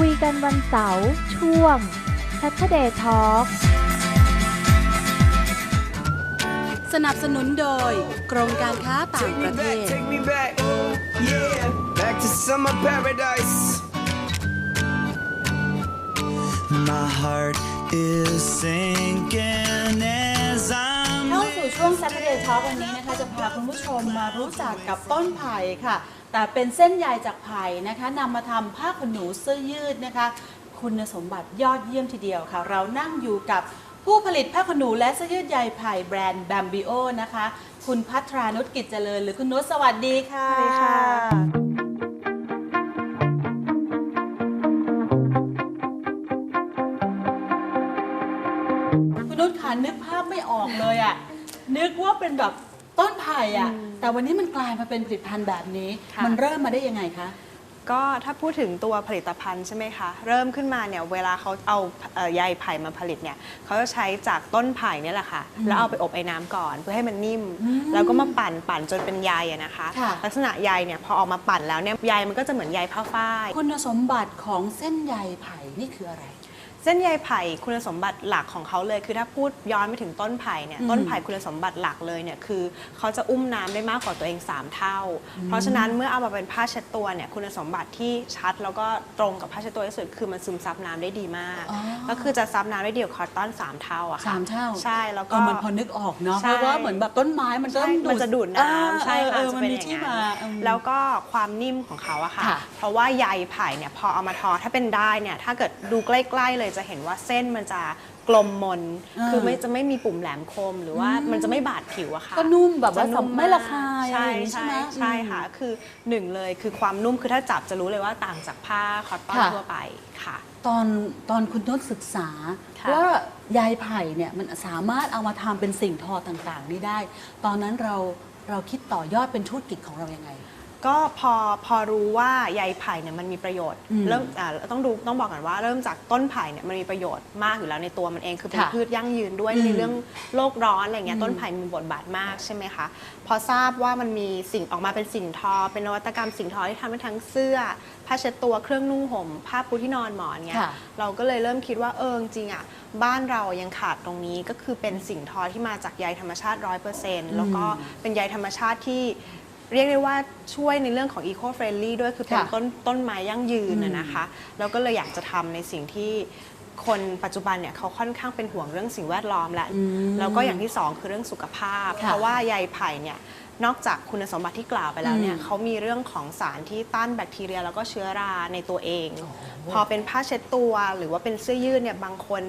คุยกันวันเสาร์ช่วง Saturday Talk สนับสนุนโดย กรมการค้าต่าง Take ป me ระเท back, ศ take me back. Yeah, back to summer paradise. My heart is sinking as I'm เข้าสู่ช่วง Saturday Talk วันนี้นะคะ จะพาคุณผู้ชมมารู้จักกับต้นไผ่ค่ะ แต่เป็นเส้นใยจากไผ่นะคะนำมาทำผ้าขนหนูเสื้อยืดนะคะ คุณสมบัติยอดเยี่ยมทีเดียวค่ะ เรานั่งอยู่กับผู้ผลิตผ้าขนหนูและเสื้อยืดใยไผ่แบรนด์ Bambio นะคะ คุณพัทรานุชกิจเจริญ หรือคุณนุชสวัสดีค่ะ สวัสดีค่ะ คุณนุชค่ะนึกภาพไม่ออกเลยอะนึกว่าเป็นแบบ ต้นไผ่อะแต่วันนี้มันกลายมาเป็นผลิตภัณฑ์แบบนี้ ค่ะ มันเริ่มมาได้ยังไงคะ ก็ถ้าพูดถึงตัวผลิตภัณฑ์ใช่ไหมคะ เริ่มขึ้นมาเนี่ยเวลาเขาเอาเอ่อใยไผ่มาผลิตเนี่ยเขาจะใช้จากต้นไผ่เนี่ยแหละค่ะ แล้วเอาไปอบไอ้น้ำก่อนเพื่อให้มันนิ่มแล้วก็มาปั่นปั่นจนเป็นใยอะนะคะ ค่ะ ลักษณะใยเนี่ยพอออกมาปั่นแล้วเนี่ยใยมันก็จะเหมือนใยผ้าฝ้าย คุณสมบัติของเส้นใยไผ่นี่คืออะไร เส้นใยไผ่คุณสมบัติหลักของเขาเลย คือถ้าพูดย้อนไปถึงต้นไผ่เนี่ยต้นไผ่คุณสมบัติหลักเลยเนี่ยคือเขาจะอุ้มน้ำได้มากกว่าตัวเอง 3 เท่า เพราะฉะนั้นเมื่อเอามาเป็นผ้าเช็ดตัวเนี่ยคุณสมบัติที่ชัดแล้วก็ตรงกับผ้าเช็ดตัวที่สุดคือมันซึมซับน้ำได้ดีมากอ๋อก็คือจะซับน้ำได้ดีกว่าคอตตอนสามเท่าอะค่ะสามเท่าใช่แล้วเอก็อมันพอนึกออกเนาะใช่เพราะว่าเหมือนแบบต้นไม้มันก็ใช่ต้องดูดมันจะดูดอ่าน้ำใช่เอค่ะอจะมันเป็นมีอย่างที่นั้มานอืมแล้วก็ความนิ่มของเขาอะค่ะค่ะ เพราะว่าใยไผ่เนี่ยพอเอามาทอถ้าเป็นได้เนี่ยถ้าเกิดดูใกล้ๆเลยจะเห็นว่าเส้นมันจะกลมมน อ่า คือไม่จะไม่มีปุ่มแหลมคมหรือว่ามันจะไม่บาดผิวอะค่ะ ก็นุ่มแบบว่าจะนุ่ไม่ระคายอะไรใช่อย่างนี้ใช่ใช่ไหม ใช่ค่ะ คือหนึ่งเลยคือความนุ่มคือถ้าจับจะรู้เลยว่าต่างจากผ้าคอตตอนค่ะ ทั่วไปค่ะ ตอนตอนคุณนุชศึกษาค่ะ ว่าใยไผ่เนี่ยมันสามารถเอามาทำเป็นสิ่งทอต่างๆ นี้ได้ ตอนนั้นเราเราคิดต่อยอดเป็นธุรกิจของเรายังไง ก็พอพอรู้ว่าใยไผ่เนี่ยมันมีประโยชน์อืมเริ่มอ่าต้องดูต้องบอกก่อนว่าเริ่มจากต้นไผ่เนี่ยมันมีประโยชน์มากอยู่แล้วในตัวมันเองคือเป็นค่ะพืชยั่งยืนด้วยอืมในเรื่องโลกร้อนอะไรเงี้อืยมต้นไผ่มีบทบาทมากใช่ไหมคะพอทราบว่ามันมีสิ่งออกมาเป็นสิ่งทอ เป็นนวัตกรรมสิ่งทอที่ทำให้ทั้งเสื้อผ้าเช็ดตัวเครื่องนุ่งห่มผ้าปูที่นอนหมอนเงี้ยค่ะเราก็เลยเริ่มคิดว่าเออจริงๆอะบ้านเรายังขาดตรงนี้ก็คือเป็นสิ่งทอที่มาจากใยธรรมชาติร้อยเปอร์เซ็นต์แล้วก็เป็นใยธรรมชาติที่ เรียกได้ว่าช่วยในเรื่องของ eco friendly ด้วยคือเป็นค่ะต้นต้นไม้ยั่งยืนอืนะมนะคะแล้วก็เลยอยากจะทำในสิ่งที่คนปัจจุบันเนี่ยเขาค่อนข้างเป็นห่วงเรื่องสิ่งแวดล้อมแหละอืมแล้วก็อย่างที่สองคือเรื่องสุขภาพ ค่ะเพราะว่าใยไผ่เนี่ยนอกจากคุณสมบัติที่กล่าวไปแล้วเนี่ยอืม เขามีเรื่องของสารที่ต้านแบคทีเรีย แล้วก็เชื้อราในตัวเอง พอเป็นผ้าเช็ดตัวหรือว่าเป็นเสื้อยืดเนี่ยบางคน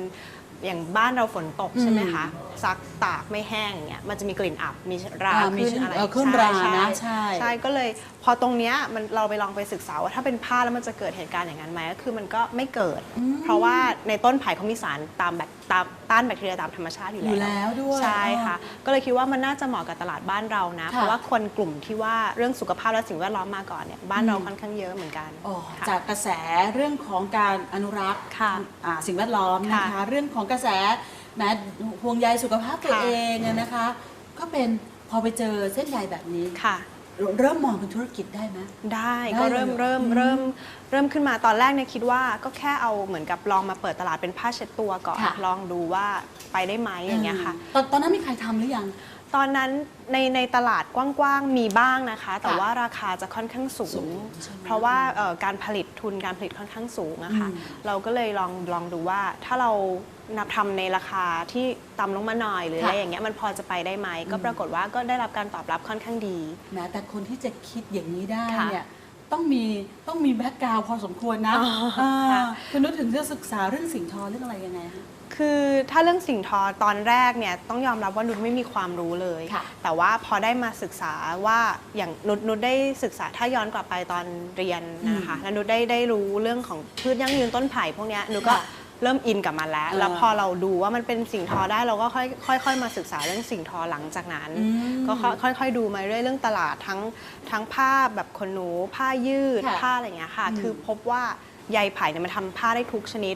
อย่างบ้านเราฝนตกใช่ไหมคะซักตากไม่แห้งเนี่ยมันจะมีกลิ่นอับมีราอ่ามีขึ้นอะไรเออขึ้นรานะใช่ใช่ก็เลยพอตรงเนี้ยมันเราไปลองไปศึกษาว่าถ้าเป็นผ้าแล้วมันจะเกิดเหตุการณ์อย่างนั้นไหมก็คือมันก็ไม่เกิด เพราะว่าในต้นไผ่เขามีสารตามแบคตามต้านแบคทีเรียตามธรรมชาติอยู่อยู่แล้วแล้วด้วยใช่ค่ะ ก็เลยคิดว่ามันน่าจะเหมาะกับตลาดบ้านเรานะค่ะเพราะว่าคนกลุ่มที่ว่าเรื่องสุขภาพและสิ่งแวดล้อมมาก่อนเนี่ยบ้านเราอืมค่อนข้างเยอะเหมือนกันอ๋อค่ะ จากกระแสเรื่องของการอนุรักษ์ค่ะอ่าสิ่งแวดล้อมนะคะ ค่ะเรื่องของกระแสแม้ห่วงใยสุขภาพตัวค่ะ เองอะนะคะ ก็เป็นพอไปเจอเส้นใยแบบนี้ ค่ะ เริ่มมองเป็นธุรกิจได้ไหม ได้ได้ก็เริ่มเลยเริ่มอืมเริ่มเริ่มขึ้นมาตอนแรกเนี่ยคิดว่าก็แค่เอาเหมือนกับลองมาเปิดตลาดเป็นผ้าเช็ดตัวก่อน ค่ะ ลองดูว่าไปได้ไหมอย่างเงี้ยค่ะ ตอนตอนนั้นมีใครทำหรือยัง ตอนนั้นในในตลาดกว้างๆ มีบ้างนะคะ แต่ค่ะว่าราคาจะค่อนข้างสูสูงงใช่ไหมเพราะว่าเอ่อการผลิตทุนการผลิตค่อนข้างสูงนะคะอืมเราก็เลยลองลองดูว่าถ้าเรานับทำในราคาที่ต่ำลงมาหน่อยหรืออะไรอย่างเงี้ยมันพอจะไปได้ไหมก็ปรากฏว่าก็ได้รับการตอบรับค่อนข้างดีแม้แต่คนที่จะคิดอย่างนี้ได้ค่ะเนี่ยต้องมีต้องมีแบ็กกราวพอสมควรนะอ๋อาค่ะคุณนุชถึงจะศึกษาเรื่องสิ่งทอเรื่องอะไรยังไงคะ คือถ้าเรื่องสิ่งทอตอนแรกเนี่ยต้องยอมรับว่านุชไม่มีความรู้เลยค่ะแต่ว่าพอได้มาศึกษาว่าอย่างนุชนุชได้ศึกษาถ้าย้อนกลับไปตอนเรียนนะคะแล้วนุชได้ได้รู้เรื่องของพืชยั่งยืนต้นไผ่พวกเนี้ยนุชก็ค่ะเริ่มอินกับมันแล้วอ่าแล้วพอเราดูว่ามันเป็นสิ่งทอได้เราก็ค่อยค่อยค่อยมาศึกษาเรื่องสิ่งทอหลังจากนั้นอืมก็ค่อยค่อยๆดูมาเรื่อยเรื่องตลาดทั้งทั้งผ้าแบบขนหนูผ้ายืดค่ะผ้าอะไรอย่างเงี้ยค่ะอืมคือพบว่าใยไผ่เนี่ยมันทำผ้าได้ทุกชนิด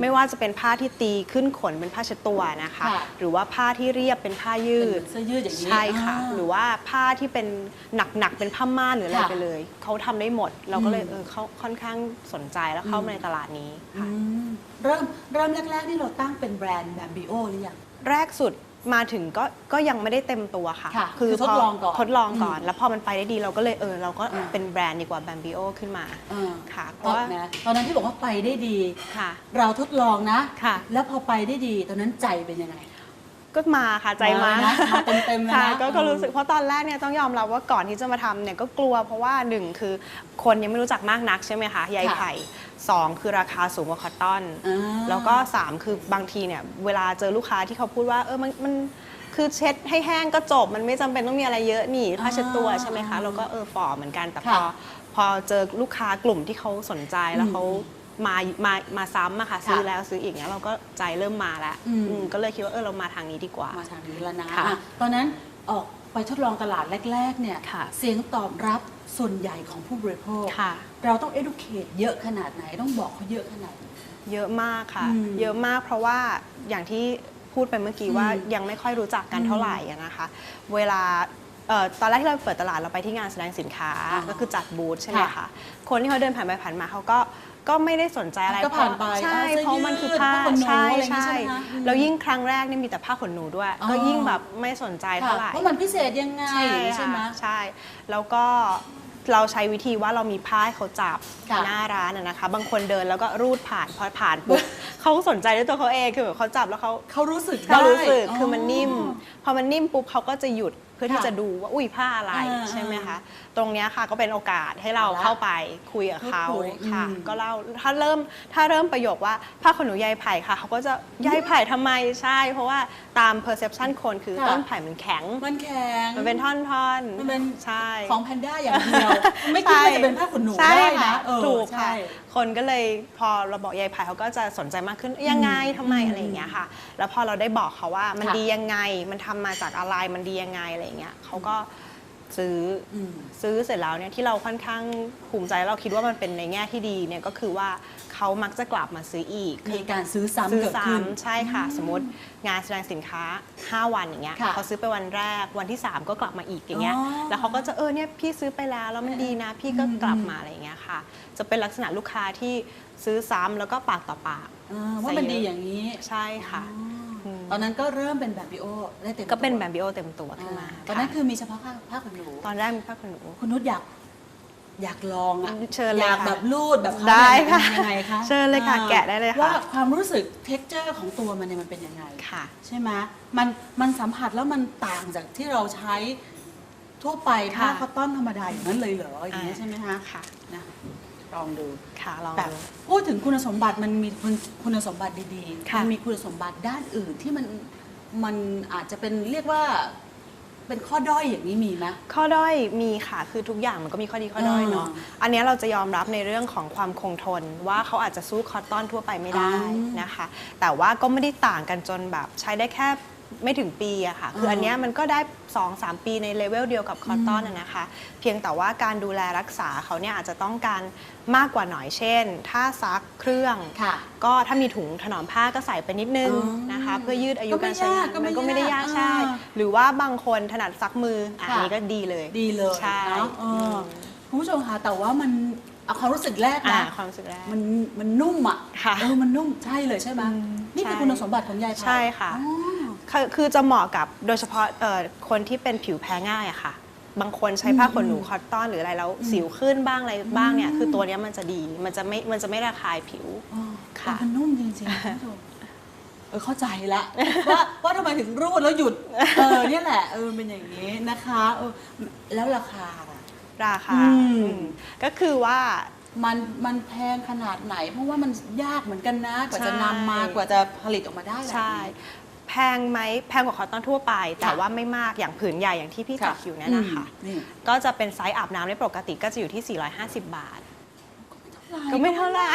ไม่ว่าจะเป็นผ้าที่ตีขึ้นขนเป็นผ้าเช็ดตัวนะคะ ค่ะหรือว่าผ้าที่เรียบเป็นผ้ายืเป็นเหมืดอนเสื้อยืดอย่างนี้ใช่ค่ะ อ่าหรือว่าผ้าที่เป็นหนักๆเป็นผ้าม่านหรืออะไรค่ะไปเลยเขาทำได้หมด เราก็เลยอืม เออเขาค่อนข้างสนใจแล้วเข้ามาในตลาดนี้ค่ะ อืมเริ่มเริ่มแรกๆนี่เราตั้งเป็นแบรนด์แบบบีโอหรือยัง แรกสุด มาถึงก็ก็ยังไม่ได้เต็มตัวค่ะค่ะคือทดพลองก่อนทดลองก่อนอืมแล้วพอมันไปได้ดีเราก็เลยเออเราก็อ่าเป็นแบรนด์ดีกว่าแบมบิโอขึ้นมาเออค่ะ เพเพราะราะว่านะตอนนั้นที่บอกว่าไปได้ดี ค่ะ เราทดลองนะ ค่ะ แล้วพอไปได้ดี ตอนนั้นใจเป็นยังไง ก็มาค่ะใจมามานะมาเต็มๆเลยนะค่ะก็ก็อืมรู้สึกเพราะตอนแรกเนี่ยต้องยอมรับว่าก่อนที่จะมาทำเนี่ยก็กลัวเพราะว่าหนึ่งคือคนยังไม่รู้จักมากนักใช่ไหมคะใยไผ่สองคือราคาสูงกว่าคอตตอน อ่า แล้วก็สามคือบางทีเนี่ยเวลาเจอลูกค้าที่เขาพูดว่าเออมันมันคือเช็ดให้แห้งก็จบ มันไม่จำเป็นต้องมีอะไรเยอะนี่ผ้าเช็ดตัวใช่ไหมคะเราก็เออฝ่อเหมือนกันแต่พอค่ะพอเจอลูกค้ากลุ่มที่เขาสนใจแล้วเขา มามามาซ้ำอะค่ะ ซื้อแล้วซื้ออีกเนี่ยเราก็ใจเริ่มมาแล้วอืม อืมก็เลยคิดว่าเออเรามาทางนี้ดีกว่า มาทางนี้แล้วนะค่ะอะตอนนั้นออกไปทดลองตลาดแรก ๆ เนี่ย ค่ะ เสียงตอบรับส่วนใหญ่ของผู้บริโภค ค่ะ เราต้อง educate เยอะขนาดไหน ต้องบอกเขาเยอะขนาดไหน เยอะมากค่ะ อืมเยอะมากเพราะว่าอย่างที่พูดไปเมื่อกี้ว่าอืมยังไม่ค่อยรู้จักกันอืมเท่าไหร่อะนะคะ เวลาเอ่อตอนแรกที่เราเปิดตลาดเราไปที่งานแสดงสินค้าอ่าก็คือจัดบูธใช่ไหมค่ะคะคนที่เขาเดินผ่านไปผ่านมาเขาก็ ก็ไม่ได้สนใจอะไรก็ผ่านไปใช่อ่าเสื้อเพราะมันคือยืดผ้าผ้าขนหนูใช่อะไรอย่างงี้ใช่ใช่ไหมคะอืมแล้วยิ่งครั้งแรกเนี่ยมีแต่ผ้าขนหนูด้วยอ๋อก็ยิ่งแบบไม่สนใจเท่าไหร่ว่ามันพิเศษยังไงใช่ใช่ไหมค่ะใช่ แล้วก็เราใช้วิธีว่าเรามีผ้าให้เขาจับค่ะหน้าร้านอะนะคะ บางคนเดินแล้วก็รูดผ่านพอผ่านปุ๊บเขาสนใจด้วยตัวเขาเองคือแบบเขาจับแล้วเขาเขารู้สึกเขารู้สึกได้คือมันนิ่ม พอมันนิ่มปุ๊บเขาก็จะหยุด เพื่อที่ค่ะจะดูว่าอุ้ยผ้าอะไรอ่าใช่ไหมคะตรงเนี้ยค่ะก็เป็นโอกาสให้เราเอาละเข้าไปคุยกับเขาพูดคุยค่ะอืมก็เล่าถ้าเริ่มถ้าเริ่มประโยคว่าผ้าขนหนูใยไผ่ค่ะเขาก็จะใยไผ่ทำไมใช่ เพราะว่าตาม perception คนคือค่ะต้นไผ่มันแข็ง มันแข็ง มันเป็นท่อนๆมันเป็นใช่ของแพนด้าอย่างเดียวไม่คิดว่าจะเป็นผ้าขนหนูใช่ได้ค่นะเออถูกใช่ค่ะคนก็เลยพอเราบอกยายไผ่เขาก็จะสนใจมากขึ้นยังไงทำไมอะไรอย่างเงี้ยค่ะ แล้วพอเราได้บอกเขาว่ามันค่ะดียังไงมันทำมาจากอะไรมันดียังไงอะไรอย่างเงี้ยเขาก็ซื้ออมซื้อเสร็จแล้วเนี่ยที่เราค่อนข้างภูมิใจเราคิดว่ามันเป็นในแง่ที่ดีเนี่ยก็คือว่าเขามักจะกลับมาซื้ออีกมีการซื้อซ้ำซื้อเกิดขึ้น ซ้ำใช่ค่ะ สมมติงานแสดงสินค้า 5 วันอย่างเงี้ยค่ะเขาซื้อไปวันแรกวันที่ 3 ก็กลับมาอีกอย่างเงี้ยอ๋อแล้วเขาก็จะเออเนี่ยพี่ซื้อไปแล้วแล้วมันดีนะ พี่ก็กลับมาอะไรอย่างเงี้ยค่ะ จะเป็นลักษณะลูกค้าที่ซื้อซ้ำแล้วก็ปากต่อปากเออว่ามันดีอย่างนี้ ใช่ค่ะ อ๋อ ตอนนั้นก็เริ่มเป็นแบบบิโอได้เต็มก็เป็นตัวแบบบิโอเต็มตัวขึ้นมาอ่าตอนนั้นคือมีเฉพาะผ้าผ้าขนหนูตอนแรกมีผ้าขนหนูคุณนุชอยากอยากลองอะเชิญเลยอยากค่ะแบบรูดแบบเขาได้เนี่ยค่ะมันยังไงคะเชิญเลยค่ะอ่าแกะได้เลยค่ะว่าความรู้สึกเท็กเจอร์ของตัวมันเนี่ยมันเป็นยังไงค่ะ ใช่ไหมมันมันสัมผัสแล้วมันต่างจากที่เราใช้ทั่วไปผ้าค่ะคอตตอนธรรมดาอย่างนั้นเลยเหรออย่างเงี้ยอ่าใช่ไหมคะค่ะนะ ลองดูค่ะลองแบบดู พูดถึงคุณสมบัติมันมีคุณคุณสมบัติดีๆค่ะ มัมีคุณสมบัติด้านอื่นที่มันมันอาจจะเป็นเรียกว่าเป็นข้อด้อยอย่างนี้มีไหม ข้อด้อยมีค่ะ คือทุกอย่างมันก็มีข้อดีข้อด้อยเนาะ อ่อันเนี้ยเราจะยอมรับในเรื่องของความคงทน ว่าเขาอาจจะสู้คอตตอนทั่วไปไม่ได้อ่านะคะ แต่ว่าก็ไม่ได้ต่างกันจนแบบใช้ได้แค่ ไม่ถึงปีอะค่ะ คืออันเนี้ยมันก็ได้ 2-3 ปีในเลเวลเดียวกับคอตตอนอะนะคะ เพียงแต่ว่าการดูแลรักษาเขาเนี่ยอาจจะต้องการมากกว่าหน่อยเช่น ถ้าซักเครื่อง ค่ะ ก็ถ้ามีถุงถนอมผ้าก็ใส่ไปนิดนึงอ๋อนะคะ เพื่อยืดอายุก็ไม่การใช้งานยากก็ไม่มันก็ไม่ได้ยากยากใช่ อ่าหรือว่าบางคนถนัดซักมืออะค่ะ อันนี้ก็ดีเลย ดีเลยใช่ เนาะเออคุณผู้ชมคะแต่ว่ามันเอาความรู้สึกแรกอ่านะความรู้สึกแรก มันมันนุ่มอะค่ะเออมันนุ่มใช่เลยใช่ไหมอืมนี่คือใช่ คุณสมบัติของยายไผ่ใช่ค่ะ อ๋อ คือคือจะเหมาะกับโดยเฉพาะเอ่อคนที่เป็นผิวแพ้ง่ายอะค่ะ บางคนใช้ผ้าขนหนูคอตตอนหรืออะไรแล้วสิวขึ้นบ้างอะไรบ้างเนี่ย คือตัวเนี้ยมันจะดี มันจะไม่ มันจะไม่ระคายผิว อ๋อค่ะ มันนุ่มจริงๆคุณผู้ชมเออเข้าใจละ ว่าว่าทำไมถึงรูดแล้วหยุด เออเนี่ยแหละเออเป็นอย่างนี้นะคะเออแล้วราคาล่ะ ราคาอืม อืมก็คือว่า มันมันแพงขนาดไหน เพราะว่ามันยากเหมือนกันนะกว่าจะใช่ นำมากว่าจะผลิตออกมาได้แบบนี้ ใช่ แพงไหมแพงกว่าคอตตอนทั่วไป แต่ค่ะว่าไม่มากอย่างผืนใหญ่อย่างที่พี่จัดอยู่เนี่ยนะคะอืมนี่ก็จะเป็นไซส์อาบน้ำในปกติก็จะอยู่ที่ 450 บาท ก็ไม่เท่าไหร่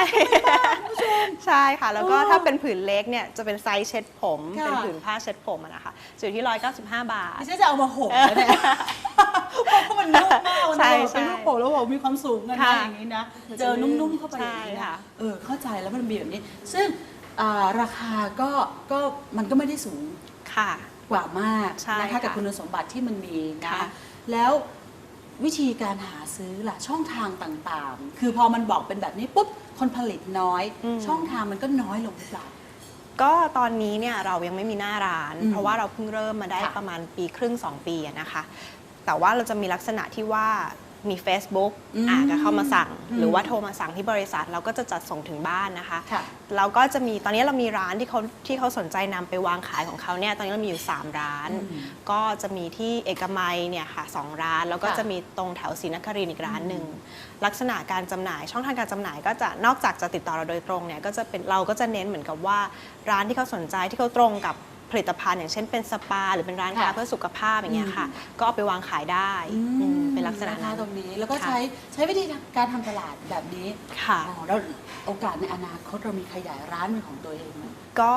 ใช่ค่ะ แล้วก็เออถ้าเป็นผืนเล็กเนี่ยจะเป็นไซส์เช็ดผมค่ะเป็นผืนผ้าเช็ดผมอะนะคะจะอยู่ที่ 195 บาทดิฉันจะเอามาห่มแล้วเนี่ยเพราะมันนุ่มมากนะใช่แบบใช่เป็นลูกโป่งแล้วบอกมีความสูงกันนะค่ะอย่างนี้นะ เจอนุ่มๆเข้าไปใช่อย่างนี้ค่ะนะเออเข้าใจแล้วมันมีแบบนี้ ซึ่ง อ่าราคาก็ก็มันก็ไม่ได้สูงค่ะ กว่ามากใช่นะคะค่ะกับคุณสมบัติที่มันมีนะค่ะ แล้ววิธีการหาซื้อล่ะช่องทางต่างๆ คือพอมันบอกเป็นแบบนี้ปุ๊บคนผลิตน้อย ช่องทางมันก็น้อยลงหรือเปล่า ก็ตอนนี้เนี่ยเรายังไม่มีหน้าร้าน อืมเพราะว่าเราเพิ่งเริ่มมาได้ค่ะประมาณปีครึ่ง 2 ปีอะนะคะ แต่ว่าเราจะมีลักษณะที่ว่า มี Facebook อืมอะก็เข้ามาสั่งอืมหรือว่าโทรมาสั่งที่บริษัท เราก็จะจัดส่งถึงบ้านนะคะค่ะเราก็จะมีตอนนี้เรามีร้านที่เขาที่เขาสนใจนำไปวางขายของเขาเนี่ยตอนนี้เรามีอยู่ 3 ร้านอืมก็จะมีที่เอกมัยเนี่ยค่ะสองร้าน แล้วก็ค่ะ จะมีตรงแถวศรีนครินทร์อีกร้านหนึ่งลักษณะการจำหน่ายช่องทางการจำหน่ายก็จะนอกจากจะติดต่อเราโดยตรงเนี่ยก็จะเป็นเราก็จะเน้นเหมือนกับว่าร้านที่เขาสนใจที่เขาตรงกับผลิตภัณฑ์อย่างเช่นเป็นสปา หรือเป็นร้านค้าค่ะ เพื่อสุขภาพอย่างเงี้ยค่ะ ก็เอาไปวางขายได้อืม เป็นลักษณะคนั้นตรงนี้ แล้วก็ค่ะใช้ใช้วิธีการทำตลาดแบบนี้ค่ะอ๋อแล้วโอกาสในอนาคตเรามีขยายร้านเป็นของตัวเองไหมก็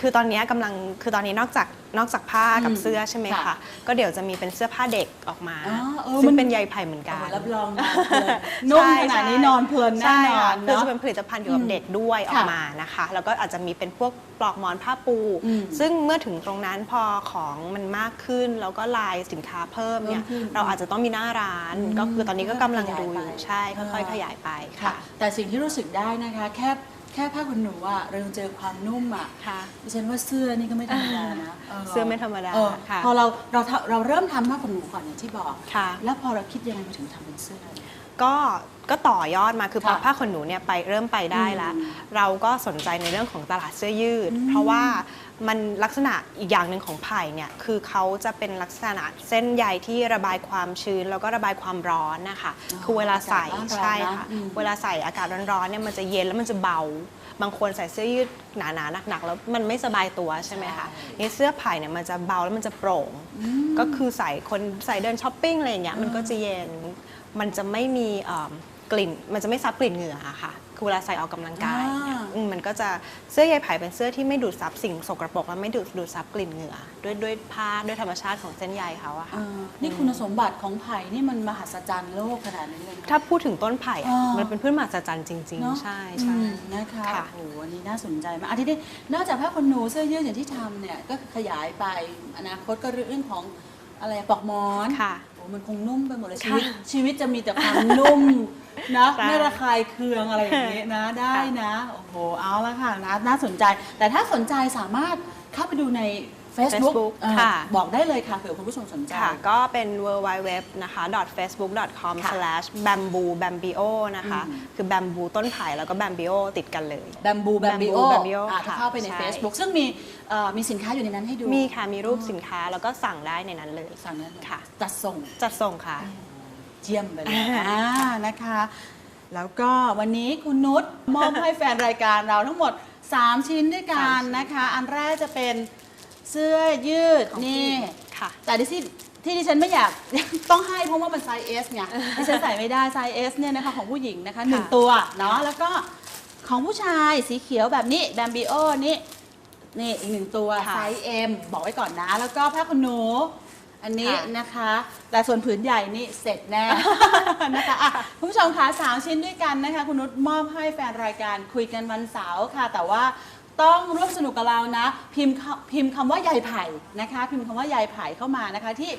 คือตอนนี้กำลังคือตอนนี้นอกจากนอกจากผ้ากับอืมเสื้อใช่ไหมค่ะคะก็เดี๋ยวจะมีเป็นเสื้อผ้าเด็กออกมาอ๋อเออซึ่มังนเป็นใยไผ่เหมือนกันโอ้โหรับรองนอนเพลินนุ่มขนาดนี้นอนเพลินแน่ใช่นอค่ะนคือเนาะจะเป็นผลิตภัณฑ์เกี่ยวกับเด็กด้วยออกค่ะมานะคะแล้วก็อาจจะมีเป็นพวกปลอกหมอนผ้าปูอืมซึ่งเมื่อถึงตรงนั้นพอของมันมากขึ้น แล้วก็ลายสินค้าเพิ่มเนี่ยเพิ่มขึ้นเราอาจจะต้องมีหน้าร้านอืมก็คือตอนนี้ก็กำลังดูอยู่ขยายไปใช่ค่อยอ่าๆขยายไปค่ะค่ะ แต่สิ่งที่รู้สึกได้นะคะแค่แค่ผ้าขนหนูอะเรายังเจอความนุ่มอะค่ะ ดิฉันว่าเสื้อนี่ก็ไม่ธรรมดานะเสื้อไม่ธรรมดาเออค่ะ พอเราเราทำเราเริ่มทำผ้าขนหนูก่อนอย่างที่บอก ค่ะ แล้วพอเราคิดยังไงมาถึงทำเป็นเสื้อเนี่ยก็ก็ต่อยอดมาคือพอค่ะผ้าขนหนูเนี่ยไปเริ่มไปได้แล้วอืมเราก็สนใจในเรื่องของตลาดเสื้อยืด เพราะว่า มันลักษณะอีกอย่างหนึ่งของไผ่เนี่ยคือเขาจะเป็นลักษณะเส้นใยที่ระบายความชื้นแล้วก็ระบายความร้อนนะคะอ๋อคือเวลาใส่อากาศร้อนๆใช่ค่ะอืมเวลาใส่อากาศร้อนๆเนี่ยมันจะเย็นแล้วมันจะเบา บางคนใส่เสื้อยืดหนาๆหนักๆแล้วมันไม่สบายตัวใช่ไหมคะนี่เสื้อไผ่เนี่ยมันจะเบาแล้วมันจะโปร่ง ก็คือใส่คนใส่เดินช้อปปิ้งอะไรอย่างเงี้ยมันก็จะเย็นมันจะไม่มีเอิ่มกลิ่นมันจะไม่ซับกลิ่นเหงื่ออะค่ะ คือเวลาใส่ออกกำลังกายเนี่ยอ่าอืมมันก็จะเสื้อใยไผ่เป็นเสื้อที่ไม่ดูดซับสิ่งสกรปรกและไม่ดูดดูดซับกลิ่นเหงื่อด้วยด้วยผ้าด้วยธรรมชาติของเส้นใยเขาอะเอค่ะอนี่คุณสมบัติของไผ่นี่มันมหัศจรรย์โลกขนาดนี้เลยนะ ถ้าพูดถึงต้นไผ่อะอ่ามั มันเป็นพืชมหัศจรรย์จริง เนอะๆ ใช่ใช่ อืมนะคะค่ะ โอ้โหอันนี้น่าสนใจมากอันที่นี้นอกจากผ้าขนหนูเสื้อยืดอย่างที่ทำเนี่ยก็ขยายไปอนาคตก็เรื่องของอะไรปลอกหมอนค่ะ โอ้มันคงนุ่มไปหมดเลยชีค่ะวิตชีวิตจะมีแต่ความนุ่ม นะใช่ ไม่ระคายเคืองอะไรอย่างนี้นะได้นะโอ้โหเอาละค่ะนะน่าสนใจ แต่ถ้าสนใจสามารถเข้าไปดูใน Facebook Facebook เอ่อค่ะ บอกได้เลยค่ะเผื่อคุณผู้ชมสนใจ ค่ะ ก็เป็น w w w นะคะ facebook.com ค่ะ slash bamboo bamboo นะคะอืมคือ bamboo ต้นไผ่แล้วก็ bamboo ติดกันเลย แบมบูแบมบิโอ Bamboo Bamboo ถ้าค่ะเข้าไปใน ใช่ Facebook ซึ่งมีเอ่อมีสินค้าอยู่ในนั้นให้ดูมีค่ะ มีรูปสินค้าแล้วก็สั่งได้ในนั้นเลย สั่งนั้นค่ะ จัดส่ง จัดส่งค่ะ เจียมไปเลยอ่านะคะ แล้วก็วันนี้คุณนุชมอบให้แฟนรายการเราทั้งหมด 3 ชิ้นด้วยกันสามชิ้นนะคะ อันแรกจะเป็นเสื้อยืดนี่ค่ะ แต่ที่ที่ดิฉันไม่อยากต้องให้เพราะว่ามันไซส์ S ไงดิฉันใส่ไม่ได้ไซส์ S เนี่ยนะคะของผู้หญิงนะคะหนึ่งค่ะตัวเนาะแล้วก็ของผู้ชายสีเขียวแบบนี้แบมบิโอนี่นี่อีกหนึ่งตัวค่ะไซส์ M บอกไว้ก่อนนะ แล้วก็ผ้าขนหนู อันนี้ค่ะนะคะ แต่ส่วนผืนใหญ่นี่เสร็จแน่ นะคะอะคุณผู้ชมคะสามชิ้นด้วยกันนะคะ คุณนุชมอบให้แฟนรายการคุยกันวันเสาร์ค่ะ แต่ว่าต้องร่วมสนุกกับเรานะ พิมพ์คพิมพ์คำว่าใยไผ่นะคะ พิมพ์คำว่าใยไผ่เข้ามานะคะที่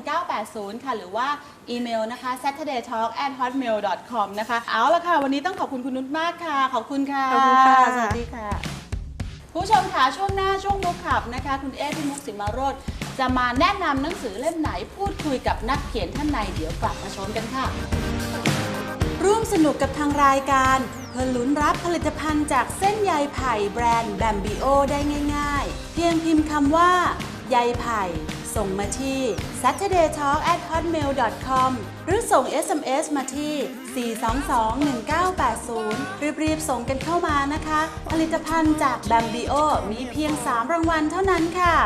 4221980 ค่ะ หรือว่าอีเมลนะคะ saturdaytalk at hotmail com นะคะเอาละค่ะ วันนี้ต้องขอบคุณคุณนุชมากค่ะ ขอบคุณค่ะขอบคุณค่ะ สวัสดีค่ะคุณผู้ชมค่ะช่วงหน้าช่วงบุ๊กขับนะคะ คุณเอพี่มุกสิมาโรด จะมาแนะนำหนังสือเล่มไหนพูดคุยกับนักเขียนท่านใดเดี๋ยวกลับมาชมกันค่ะ ร่วมสนุกกับทางรายการ เพื่อลุ้นรับผลิตภัณฑ์จากเส้นใยไผ่แบรนด์แบมบิโอได้ง่าย ๆ เพียงพิมพ์คำว่า ใยไผ่ ส่งมาที่ saturday talk at hotmail com หรือส่ง SMS มาที่ 4221980 รีบๆ ส่งกันเข้ามานะคะ ผลิตภัณฑ์จากแบมบิโอมีเพียง 3 รางวัลเท่านั้นค่ะ